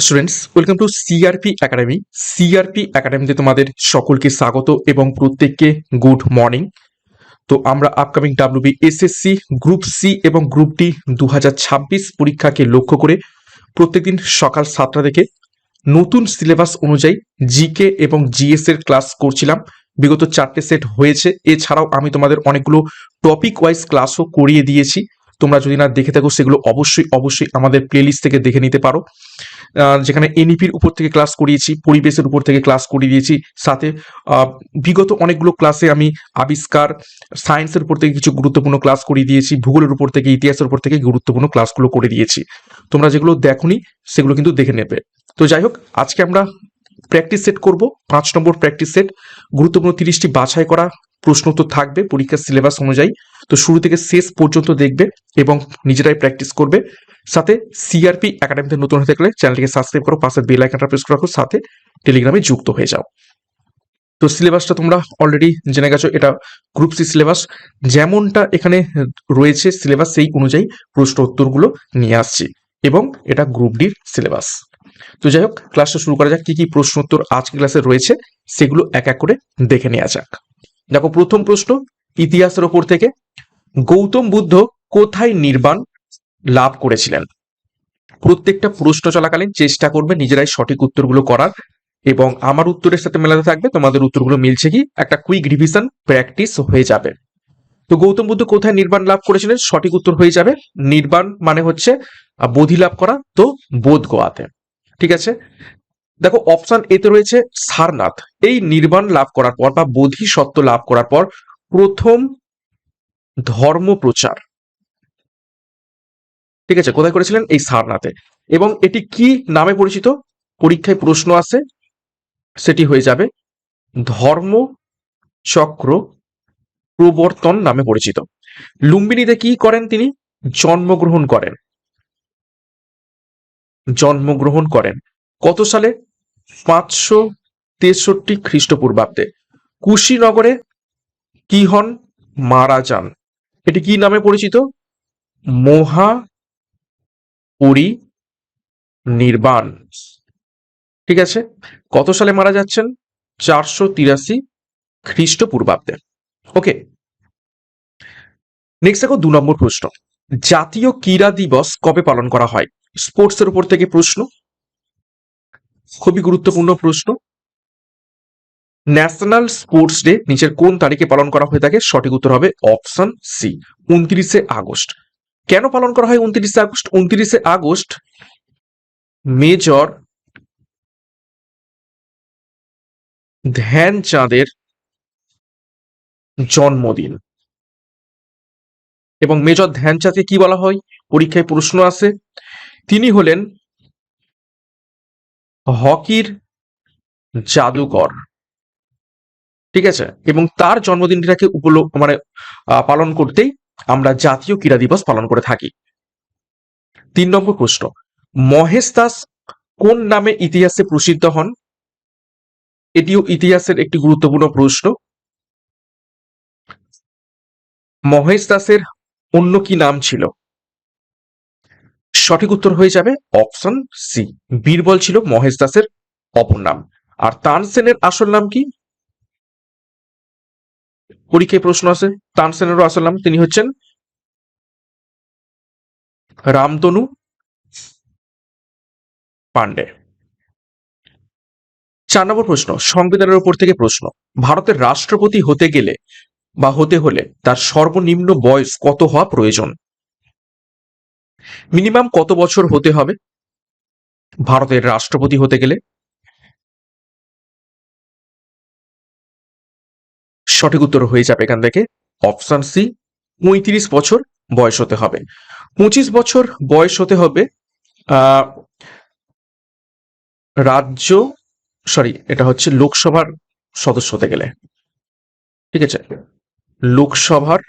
Students welcome to CRP academy CRP একাডেমিতে তোমাদের সকলকে স্বাগত এবং প্রত্যেককে গুড মর্নিং তো আমরা upcoming WB SSC group C এবং গ্রুপ ডি দু হাজার ছাব্বিশ পরীক্ষাকে লক্ষ্য করে প্রত্যেকদিন সকাল সাতটা থেকে নতুন সিলেবাস অনুযায়ী জিকে এবং জিএস এর ক্লাস করছিলাম। বিগত চারটে সেট হয়েছে। এছাড়াও আমি তোমাদের অনেকগুলো টপিক ওয়াইজ ক্লাসও করিয়ে দিয়েছি। তোমরা যদি না দেখে থাকো, সেগুলো অবশ্যই অবশ্যই আমাদের প্লেলিস্ট থেকে দেখে নিতে পারো। যেখানে এনইপির উপর থেকে ক্লাস করিয়েছি, পরিবেশের উপর থেকে ক্লাস করিয়ে দিয়েছি। সাথে বিগত অনেকগুলো ক্লাসে আমি আবিষ্কার সায়েন্সের উপর থেকে কিছু গুরুত্বপূর্ণ ক্লাস করিয়ে দিয়েছি, ভূগোলের উপর থেকে, ইতিহাসের উপর থেকে গুরুত্বপূর্ণ ক্লাসগুলো করে দিয়েছি। তোমরা যেগুলো দেখোনি, সেগুলো কিন্তু দেখে নেবে। তো যাই হোক, আজকে আমরা প্র্যাকটিস সেট করব, পাঁচ নম্বর প্র্যাকটিস সেট গুরুত্বপূর্ণ তিরিশটি বাছাই করা। প্রশ্ন তো থাকবে পরীক্ষার সিলেবাস অনুযায়ী। তো শুরু থেকে শেষ পর্যন্ত দেখবে এবং নিজেরাই প্র্যাকটিস করবে। সাথে সিআরপি একাডেমিতে নতুন হতে গেলে চ্যানেলটিকে সাবস্ক্রাইব করো, পাশে বেল আইকনটা প্রেস করে রাখো, সাথে টেলিগ্রামে যুক্ত হয়ে যাও। তো সিলেবাসটা তোমরা অলরেডি জেনে গেছো, এটা গ্রুপ সি সিলেবাস যেমনটা এখানে রয়েছে সিলেবাস সেই অনুযায়ী প্রশ্ন উত্তরগুলো নিয়ে আসছি এবং এটা গ্রুপ ডির সিলেবাস তো যাই হোক ক্লাসটা শুরু করা যাক, কি কি প্রশ্ন উত্তর আজকে ক্লাসে রয়েছে, সেগুলো এক এক করে দেখে নেওয়া যাক। দেখো, প্রথম প্রশ্ন, ইতিহাসের ওপর থেকে গৌতম বুদ্ধ কোথায় নির্বাণ লাভ করেছিলেন? প্রত্যেকটা প্রশ্ন চলাকালীন চেষ্টা করবে, নিজেরাই সঠিক উত্তরগুলো করার এবং আমার উত্তরের সাথে মেলাতে থাকবে, তোমাদের উত্তরগুলো মিলছে কি? একটা কুইক রিভিশন প্র্যাকটিস হয়ে যাবে। তো গৌতম বুদ্ধ কোথায় নির্বাণ লাভ করেছিলেন? সঠিক উত্তর হয়ে যাবে, নির্বাণ মানে হচ্ছে বোধি লাভ করা, তো বোধ গোয়াতে ঠিক আছে? দেখো অপশন এতে রয়েছে সারনাথ। এই নির্বাণ লাভ করার পর বা বোধি সত্ত্ব লাভ করার পর প্রথম ধর্ম প্রচার। ঠিক আছে, কোথায় করেছিলেন? এই সারনাথে। এবং এটি কি নামে পরিচিত? পরীক্ষায় প্রশ্ন আসে সেটি হয়ে যাবে ধর্ম চক্র প্রবর্তন নামে পরিচিত। লুম্বিনীতে কি করেন তিনি? জন্মগ্রহণ করেন। জন্মগ্রহণ করেন। কত সালে? পাঁচশো তেষট্টি খ্রিস্টপূর্বাব্দে কুশীনগরে কি হন মারা যান? এটি কি নামে পরিচিত? মহা পরি নির্বাণ। ঠিক আছে, কত সালে মারা যাচ্ছেন? চারশো তিরাশি খ্রিস্টপূর্বাব্দে। ওকে, নেক্সট দেখো দু নম্বর প্রশ্ন। জাতীয় ক্রীড়া দিবস কবে পালন করা হয়? স্পোর্টসের উপর থেকে প্রশ্ন। খুবই গুরুত্বপূর্ণ প্রশ্ন। ন্যাশনাল স্পোর্টস ডে নিচের কোন তারিখে পালন করা হয়ে থাকে? সঠিক উত্তর হবে অপশন সি উনত্রিশে আগস্ট। কেন পালন করা হয় উনত্রিশে আগস্ট? উনত্রিশে আগস্ট মেজর ধ্যানচাঁদের জন্মদিন। এবং মেজর ধ্যানচাঁদকে কি বলা হয়? পরীক্ষায় প্রশ্ন আসে তিনি হলেন হকির জাদুকর। ঠিক আছে? এবং তার জন্মদিনটাকে উপল মানে পালন করতেই আমরা জাতীয় ক্রীড়া দিবস পালন করে থাকি। তিন নম্বর প্রশ্ন মহেশ দাস কোন নামে ইতিহাসে প্রসিদ্ধ হন? এটিও ইতিহাসের একটি গুরুত্বপূর্ণ প্রশ্ন। মহেশ দাসের অন্য কি নাম ছিল? সঠিক উত্তর হয়ে যাবে অপশন সি বীরবল ছিল মহেশ দাসের অপর নাম। আর তানসেনের আসল নাম কি? পরীক্ষায় প্রশ্ন আছে। তানসেনেরও আসল নাম। তিনি হচ্ছেন রামতনু পান্ডে। চার নম্বর প্রশ্ন, সংবিধানের উপর থেকে প্রশ্ন, ভারতের রাষ্ট্রপতি হতে গেলে বা হতে হলে তার সর্বনিম্ন বয়স কত হওয়া প্রয়োজন? মিনিমাম কত বছর হতে হবে? ভারতের রাষ্ট্রপতি হতে গেলে? সঠিক উত্তর হয়ে যাবে এখান থেকে। অপশন সি পঁয়ত্রিশ বছর বয়স হতে হবে। পঁচিশ বছর বয়স হতে হবে রাজ্য সরি এটা হচ্ছে লোকসভার সদস্য হতে গেলে। ঠিক আছে? লোকসভার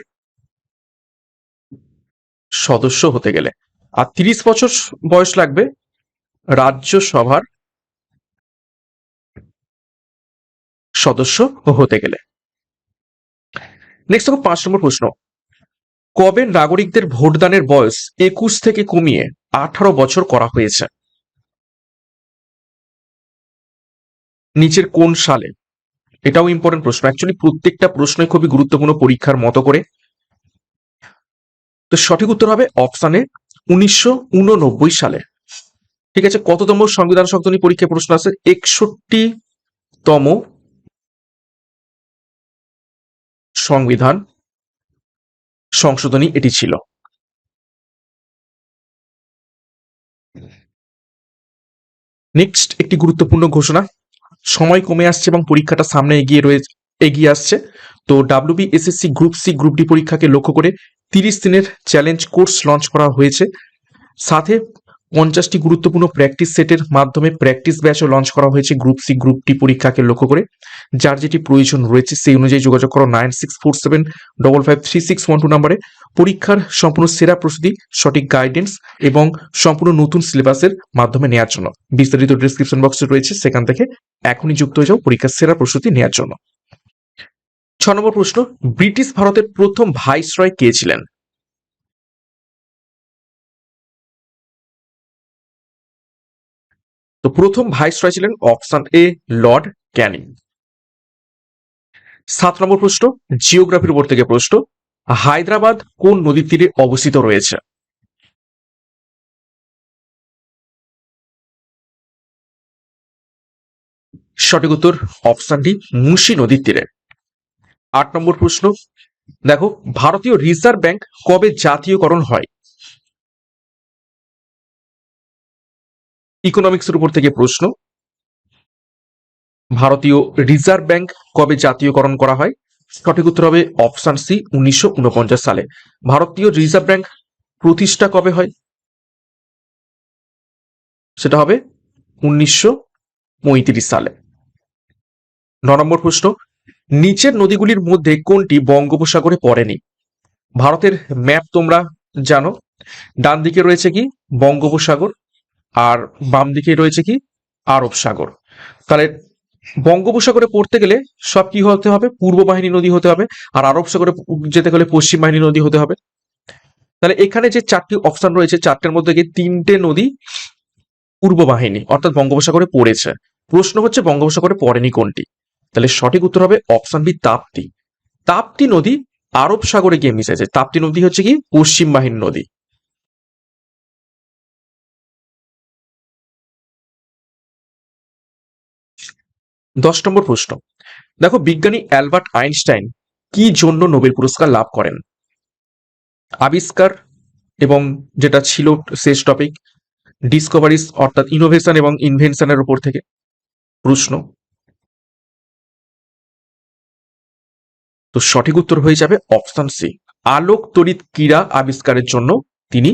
সদস্য হতে গেলে। আর তিরিশ বছর বয়স লাগবে রাজ্যসভার সদস্য হতে গেলে। নেক্সট পাঁচ নম্বর প্রশ্ন। কবে নাগরিকদের ভোটদানের বয়স একুশ থেকে কমিয়ে আঠারো বছর করা হয়েছে? নিচের কোন সালে? এটাও ইম্পর্টেন্ট প্রশ্ন। অ্যাকচুয়ালি প্রত্যেকটা প্রশ্নই খুবই গুরুত্বপূর্ণ পরীক্ষার মতো করে। তো সঠিক উত্তর হবে অপশানে উনিশশো উননব্বই সালে। ঠিক আছে, কততম সংবিধান সংশোধনী পরীক্ষায় প্রশ্ন আছে? একষট্টি তম সংবিধান সংশোধনী এটি ছিল। নেক্সট একটি গুরুত্বপূর্ণ ঘোষণা। সময় কমে আসছে এবং পরীক্ষাটা সামনে এগিয়ে রয়েছে এগিয়ে আসছে। তো WB SSC group C group D পরীক্ষাকে লক্ষ্য করে তিরিশ দিনের চ্যালেঞ্জ কোর্স লঞ্চ করা হয়েছে। সাথে পঞ্চাশটি গুরুত্বপূর্ণ প্র্যাকটিস সেটের মাধ্যমে প্র্যাকটিস ব্যাচও লঞ্চ করা হয়েছে গ্রুপ সি গ্রুপ ডি পরীক্ষাকে লক্ষ্য করে। যার যেটি প্রয়োজন রয়েছে সেই অনুযায়ী যোগাযোগ করো nine six four seven double five three six one two নাম্বারে। পরীক্ষার সম্পূর্ণ সেরা প্রস্তুতি, সঠিক গাইডেন্স এবং সম্পূর্ণ নতুন সিলেবাসের মাধ্যমে নেওয়ার জন্য। বিস্তারিত ডিসক্রিপশন বক্সে রয়েছে, সেখান থেকে এখনই যুক্ত হয়ে যাও পরীক্ষার সেরা প্রস্তুতি নেওয়ার জন্য। ছ নম্বর প্রশ্ন, ব্রিটিশ ভারতের প্রথম ভাইসরয় কে ছিলেন? তো প্রথম ভাইসরয় ছিলেন অপশন এ, লর্ড ক্যানিং। সাত নম্বর প্রশ্ন, জিওগ্রাফির উপর থেকে প্রশ্ন, হায়দ্রাবাদ কোন নদীর তীরে অবস্থিত রয়েছে? সঠিক উত্তর অপশন ডি মুন্সি নদীর তীরে। আট নম্বর প্রশ্ন। দেখো, ভারতীয় রিজার্ভ ব্যাংক কবে জাতীয়করণ হয়? ইকোনমিক্সের উপর থেকে প্রশ্ন। ভারতীয় রিজার্ভ ব্যাংক কবে জাতীয়করণ করা হয়? সঠিক উত্তর হবে অপশান সি, উনিশশো উনপঞ্চাশ সালে। ভারতীয় রিজার্ভ ব্যাংক প্রতিষ্ঠা কবে হয়? সেটা হবে উনিশশো পঁয়ত্রিশ সালে। ন নম্বর প্রশ্ন। নিচের নদীগুলির মধ্যে কোনটি বঙ্গোপসাগরে পড়েনি? ভারতের ম্যাপ তোমরা জানো। ডান দিকে রয়েছে কি? বঙ্গোপসাগর। আর বাম দিকে রয়েছে কি? আরব সাগর। তাহলে বঙ্গোপসাগরে পড়তে গেলে সব কি হতে হবে? পূর্ব বাহিনী নদী হতে হবে। আর আরব সাগরে যেতে গেলে পশ্চিম বাহিনী নদী হতে হবে। তাহলে এখানে যে চারটি অপশন রয়েছে, চারটের মধ্যে গিয়ে তিনটে নদী পূর্ব বাহিনী, অর্থাৎ বঙ্গোপসাগরে পড়েছে। প্রশ্ন হচ্ছে, বঙ্গোপসাগরে পড়েনি কোনটি? তাহলে সঠিক উত্তর হবে অপশন বি তাপ্তি। তাপ্তি নদী আরব সাগরে গিয়ে মিশেছে তাপ্তি নদী হচ্ছে কি? পশ্চিম বাহিনী নদী। দশ নম্বর প্রশ্ন। দেখো বিজ্ঞানী অ্যালবার্ট আইনস্টাইন কি জন্য নোবেল পুরস্কার লাভ করেন? আবিষ্কার এবং যেটা ছিল শেষ টপিক ডিসকভারিজ অর্থাৎ ইনোভেশন এবং ইনভেনশনের উপর থেকে। প্রশ্ন তো সঠিক উত্তর হয়ে যাবে অপশন সি। আলোক তড়িৎ ক্রীড়া আবিষ্কারের জন্য তিনি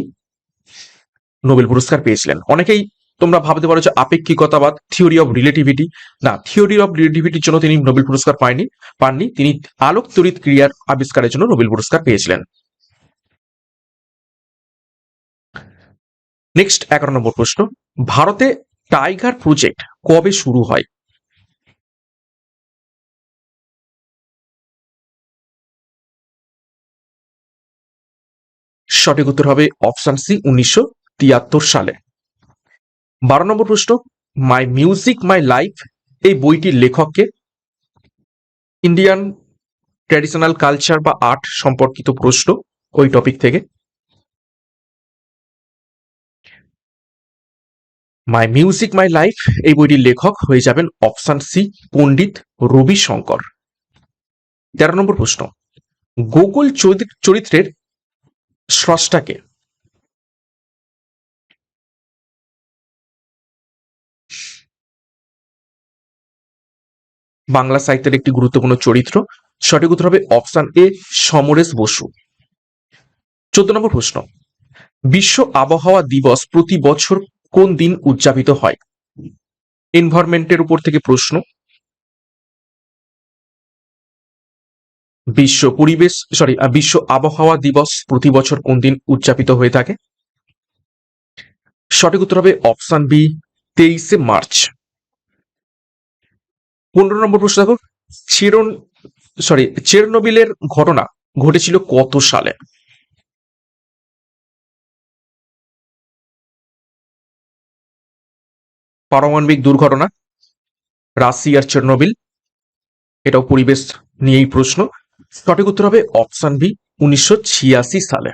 নোবেল পুরস্কার পেয়েছিলেন। অনেকেই তোমরা ভাবতে পারো যে আপেক্ষিকতাবাদ থিওরি অফ রিলেটিভিটি না থিওরি অফ রিলেটিভিটির জন্য তিনি নোবেল পুরস্কার পায়নি, পাননি। তিনি আলোক তড়িৎ ক্রিয়ার আবিষ্কারের জন্য নোবেল পুরস্কার পেয়েছিলেন। নেক্সট এগারো নম্বর প্রশ্ন। ভারতে টাইগার প্রজেক্ট কবে শুরু হয়? সঠিক উত্তর হবে অপশন সি উনিশশো তিয়াত্তর সালে। বারো নম্বর প্রশ্ন মাই মিউজিক মাই লাইফ এই বইটির লেখককে ইন্ডিয়ান ট্র্যাডিশনাল কালচার বা আর্ট সম্পর্কিত প্রশ্ন ওই টপিক থেকে। মাই মিউজিক মাই লাইফ এই বইটির লেখক হয়ে যাবেন অপশন সি পণ্ডিত রবি শঙ্কর তেরো নম্বর প্রশ্ন, গোকুল চরিত্রের স্রষ্টাকে বাংলা সাহিত্যের একটি গুরুত্বপূর্ণ চরিত্র। সঠিক উত্তর হবে অপশন এ, সমরেশ বসু। চোদ্দ নম্বর প্রশ্ন। বিশ্ব আবহাওয়া দিবস প্রতি বছর কোন দিন উদযাপিত হয়? এনভায়রনমেন্টের উপর থেকে প্রশ্ন। বিশ্ব পরিবেশ সরি বিশ্ব আবহাওয়া দিবস প্রতি বছর কোন দিন উদযাপিত হয়ে থাকে? সঠিক উত্তর হবে অপশন বি তেইশে মার্চ। পনেরো নম্বর প্রশ্ন দেখো, চিরন সরি চেরনোবিলের ঘটনা ঘটেছিল কত সালে? পারমাণবিক দুর্ঘটনা রাশিয়ার চেরনোবিল, এটাও পরিবেশ নিয়েই প্রশ্ন। সঠিক উত্তর হবে অপশন বি, উনিশশো ছিয়াশি সালে।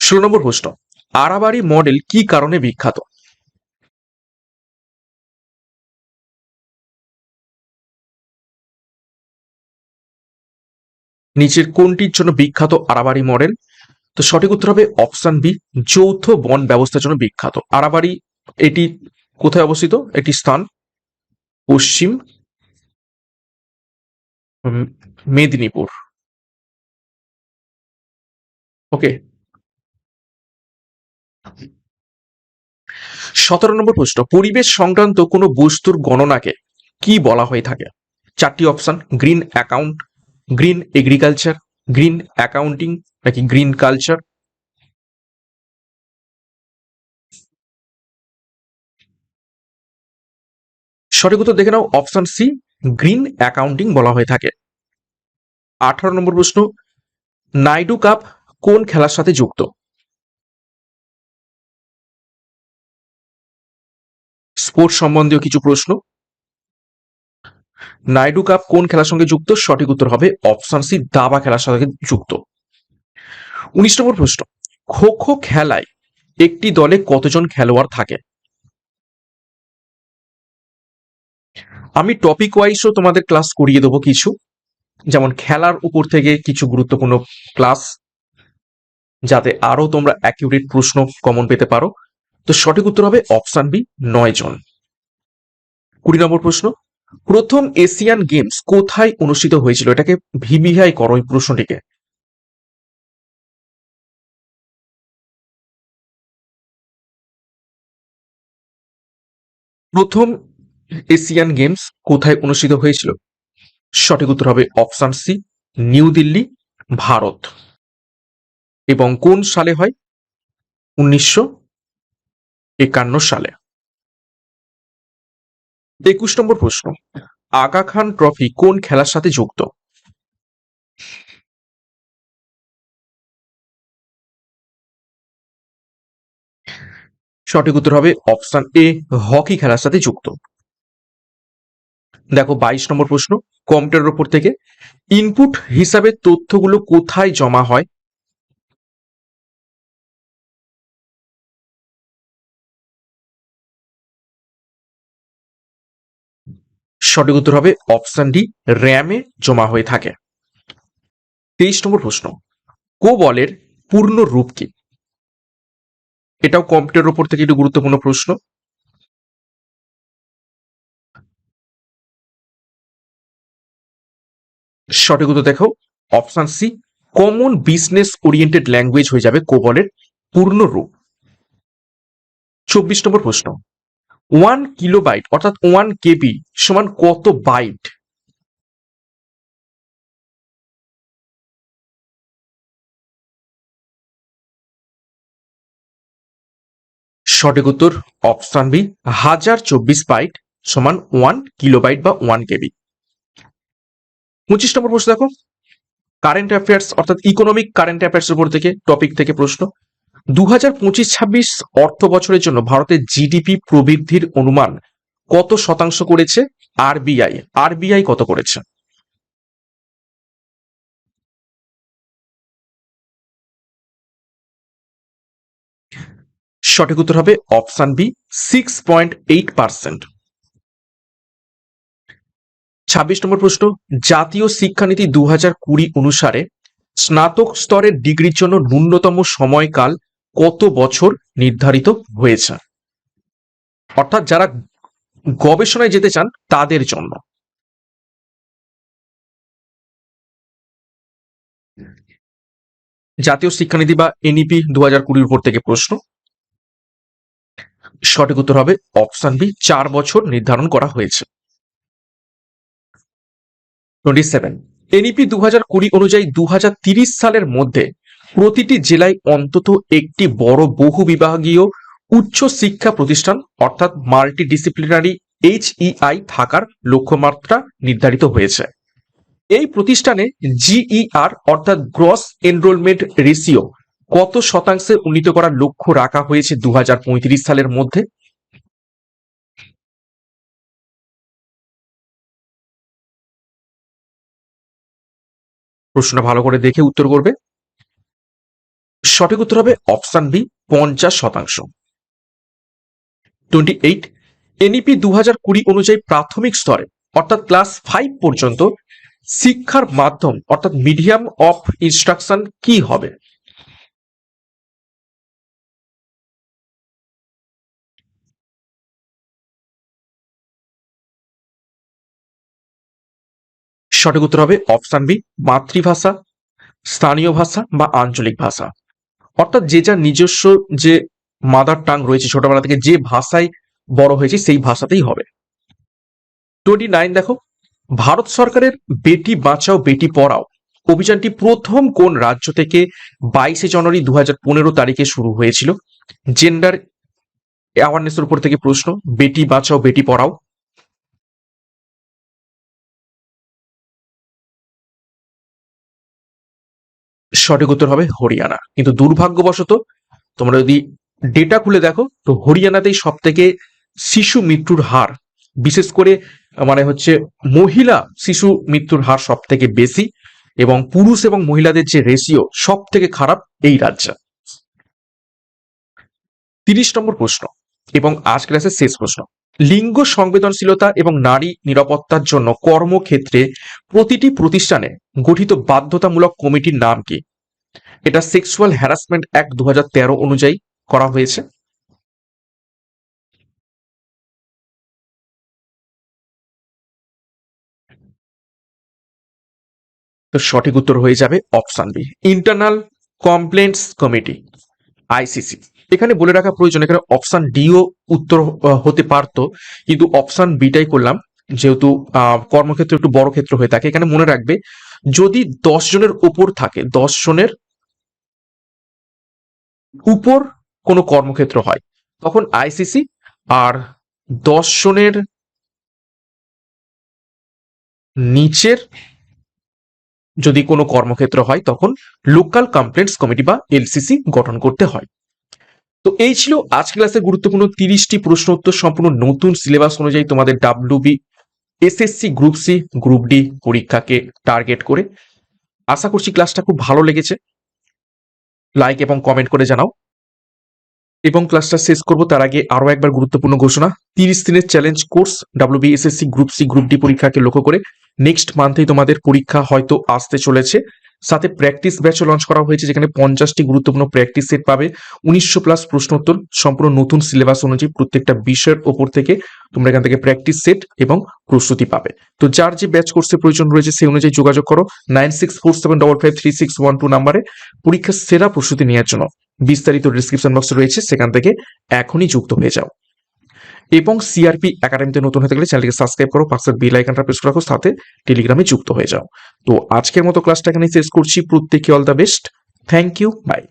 ষোলো নম্বর প্রশ্ন আরাবাড়ি মডেল কি কারণে বিখ্যাত? নিচের কোনটির জন্য বিখ্যাত আরাবাড়ি মডেল? তো সঠিক উত্তর হবে অপশন বি, যৌথ বন ব্যবস্থার জন্য বিখ্যাত। আরাবাড়ি এটি কোথায় অবস্থিত? একটি স্থান, পশ্চিম মেদিনীপুর। ওকে। সতেরো নম্বর প্রশ্ন, পরিবেশ সংক্রান্ত কোন বস্তুর গণনাকে কি বলা হয়ে থাকে? চারটি option, green account, green agriculture, green accounting নাকি গ্রিন কালচার? সঠিক উত্তর দেখে নাও অপশন সি গ্রিন অ্যাকাউন্টিং বলা হয়ে থাকে। আঠারো নম্বর প্রশ্ন, নাইডু কাপ কোন খেলার সাথে যুক্ত? স্পোর্টস সম্বন্ধীয় কিছু প্রশ্ন। নাইডু কাপ কোন খেলার সঙ্গে যুক্ত? সঠিক উত্তর হবে অপশন সি দাবা খেলার সাথে যুক্ত। উনিশ নম্বর প্রশ্ন খো খো খেলায় একটি দলে কতজন খেলোয়াড় থাকে? আমি টপিক ওয়াইজও তোমাদের ক্লাস করিয়ে দেবো কিছু। যেমন খেলার উপর থেকে কিছু গুরুত্বপূর্ণ ক্লাস যাতে আরও তোমরা অ্যাকিউরেট প্রশ্ন কমন পেতে পারো। তো সঠিক উত্তর হবে অপশন বি নয় জন। কুড়ি নম্বর প্রশ্ন, প্রথম এশিয়ান গেমস কোথায় অনুষ্ঠিত হয়েছিল? এটাকে ভিভিআই করো এই প্রশ্নটিকে। প্রথম এশিয়ান গেমস কোথায় অনুষ্ঠিত হয়েছিল? সঠিক উত্তর হবে option C, new Delhi, Bharat. এবং কোন সালে হয়? উনিশশো একান্ন সালে। একুশ নম্বর প্রশ্ন আগা খান ট্রফি কোন খেলার সাথে যুক্ত? সঠিক উত্তর হবে অপশন এ, হকি খেলার সাথে যুক্ত। দেখো বাইশ নম্বর প্রশ্ন, কম্পিউটারের উপর থেকে ইনপুট হিসাবে তথ্যগুলো কোথায় জমা হয়? সঠিক উত্তর হবে অপশন ডি র্যামে জমা হয়ে থাকে। তেইশ নম্বর প্রশ্ন কোবলের পূর্ণ রূপ কি? এটাও কম্পিউটারের উপর থেকে একটু গুরুত্বপূর্ণ প্রশ্ন। সঠিক উত্তর দেখো। Option C common business oriented language হয়ে যাবে কোবলের পূর্ণ রূপ। চব্বিশ নম্বর প্রশ্ন। ওয়ান কিলোবাইট অর্থাৎ ওয়ান কেবি সমান কত বাইট সঠিক উত্তর অপশন বি হাজার চব্বিশ বাইট সমান ওয়ান কিলোবাইট বা ওয়ান কেবি পঁচিশ নম্বর প্রশ্ন দেখো। কারেন্ট অ্যাফেয়ার্স অর্থাৎ ইকোনমিক কারেন্ট অ্যাফেয়ার্স উপর থেকে টপিক থেকে প্রশ্ন। দু হাজার পঁচিশ ছাব্বিশ অর্থ বছরের জন্য ভারতের জিডিপি প্রবৃদ্ধির অনুমান কত শতাংশ করেছে? আরবিআই আরবিআই কত করেছে? সঠিক উত্তর হবে option B six point eight percent ছাব্বিশ নম্বর প্রশ্ন, জাতীয় শিক্ষানীতি দু হাজার কুড়ি অনুসারে স্নাতক স্তরের ডিগ্রির জন্য ন্যূনতম সময়কাল কত বছর নির্ধারিত হয়েছে? অর্থাৎ যারা গবেষণায় যেতে চান, তাদের জন্য। জাতীয় শিক্ষানীতি বা এনইপি দু হাজার কুড়ির উপর থেকে প্রশ্ন, সঠিক উত্তর হবে অপশন বি, চার বছর নির্ধারণ করা হয়েছে। টোয়েন্টি সেভেন এনইপি দু হাজার কুড়ি অনুযায়ী দু সালের মধ্যে প্রতিটি জেলায় অন্তত একটি বড় বহু বিভাগীয় উচ্চ শিক্ষা প্রতিষ্ঠান, অর্থাৎ এইচইআই থাকার লক্ষ্যমাত্রা নির্ধারিত হয়েছে। এই প্রতিষ্ঠানে জিইআর অর্থাৎ গ্রস এনরোলমেন্ট রেশিও কত শতাংশে উন্নীত করার লক্ষ্য রাখা হয়েছে দু হাজার পঁয়ত্রিশ সালের মধ্যে? প্রশ্নটা ভালো করে দেখে উত্তর করবে। সঠিক উত্তর হবে অপশান বি, পঞ্চাশ শতাংশ। টোয়েন্টি এইট এনইপি দু হাজার কুড়ি অনুযায়ী প্রাথমিক স্তরে, অর্থাৎ ক্লাস ফাইভ পর্যন্ত, শিক্ষার মাধ্যম, অর্থাৎ মিডিয়াম অফ ইনস্ট্রাকশন কি হবে? সঠিক উত্তর হবে অপশন বি, মাতৃভাষা, স্থানীয় ভাষা বা আঞ্চলিক ভাষা। অর্থাৎ যে যার নিজস্ব যে মাদার টাং রয়েছে ছোটবেলা থেকে, যে ভাষায় বড় হয়েছে সেই ভাষাতেই হবে। টোয়েন্টি নাইন দেখো, ভারত সরকারের বেটি বাঁচাও, বেটি পড়াও অভিযানটি প্রথম কোন রাজ্য থেকে বাইশে জানুয়ারি দু হাজার পনেরো তারিখে শুরু হয়েছিল? জেন্ডার অ্যাওয়ারনেসের উপর থেকে প্রশ্ন, বেটি বাঁচাও, বেটি পড়াও। সঠিক উত্তর হবে হরিয়ানা। কিন্তু দুর্ভাগ্যবশত তোমরা যদি ডেটা খুলে দেখো, তো হরিয়ানাতেই সব থেকে শিশু মৃত্যুর হার, বিশেষ করে মানে হচ্ছে মহিলা শিশু মৃত্যুর হার সব থেকে বেশি এবং পুরুষ এবং মহিলাদের যে রেশিও সব থেকে খারাপ এই রাজ্যে। তিরিশ নম্বর প্রশ্ন। এবং আজ ক্লাসের শেষ প্রশ্ন। লিঙ্গ সংবেদনশীলতা এবং নারী নিরাপত্তার জন্য কর্মক্ষেত্রে প্রতিটি প্রতিষ্ঠানে গঠিত বাধ্যতামূলক কমিটির নাম কি? এটা সেক্সুয়াল হ্যারাসমেন্ট অ্যাক্ট দু অনুযায়ী করা হয়েছে। তো সঠিক উত্তর হয়ে যাবে option B internal complaints committee ICC এখানে বলে রাখা প্রয়োজন, এখানে অপশান ডিও উত্তর হতে পারতো। কিন্তু অপশান বিটাই করলাম, যেহেতু কর্মক্ষেত্র একটু বড় ক্ষেত্র হয়ে থাকে। এখানে মনে রাখবে, যদি দশ জনের উপর থাকে, দশ জনের উপর কোনো কর্মক্ষেত্র হয়, তখন আইসিসি আর দশ জনের নিচের যদি কোনো কর্মক্ষেত্র হয়, তখন লোকাল কমপ্লেন্টস কমিটি বা এলসিসি গঠন করতে হয়। তো এই ছিল আজ ক্লাসের গুরুত্বপূর্ণ তিরিশটি প্রশ্ন উত্তর সম্পূর্ণ নতুন সিলেবাস অনুযায়ী তোমাদের WB SSC group C group D পরীক্ষাকে টার্গেট করে। আশা করছি ক্লাসটা খুব ভালো লেগেছে। লাইক এবং কমেন্ট করে জানাও। এবং ক্লাসটা শেষ করব তার আগে আরও একবার গুরুত্বপূর্ণ ঘোষণা। তিরিশ দিনের challenge course WB SSC group C group D পরীক্ষাকে লক্ষ্য করে নেক্সট মান্থেই তোমাদের পরীক্ষা হয়তো আসতে চলেছে। সাথে প্র্যাকটিস ব্যাচও লঞ্চ করা হয়েছে, যেখানে পঞ্চাশটি গুরুত্বপূর্ণ প্র্যাকটিস সেট পাবে। উনিশশো প্লাস প্রশ্নোত্তর, সম্পূর্ণ নতুন সিলেবাস অনুযায়ী প্রত্যেকটা বিষয়ের ওপর থেকে তোমরা এখান থেকে প্র্যাকটিস সেট এবং প্রস্তুতি পাবে। তো যার যে ব্যাচ কোর্সের প্রয়োজন রয়েছে, সেই অনুযায়ী যোগাযোগ করো nine six four seven double five three six one two নাম্বারে। পরীক্ষার সেরা প্রস্তুতি নেওয়ার জন্য বিস্তারিত ডিসক্রিপশন বক্সে রয়েছে, সেখান থেকে এখনই যুক্ত হয়ে যাও। এবং সিআরপি একাডেমিতে নতুন হতে গেলে চ্যানেলকে সাবস্ক্রাইব করো পাশের বেল আইকনটা প্রেস রাখো, সাথে টেলিগ্রামে যুক্ত হয়ে যাও। তো আজকের মতো ক্লাসটা এখানে শেষ করছি। প্রত্যেকে all the best thank you bye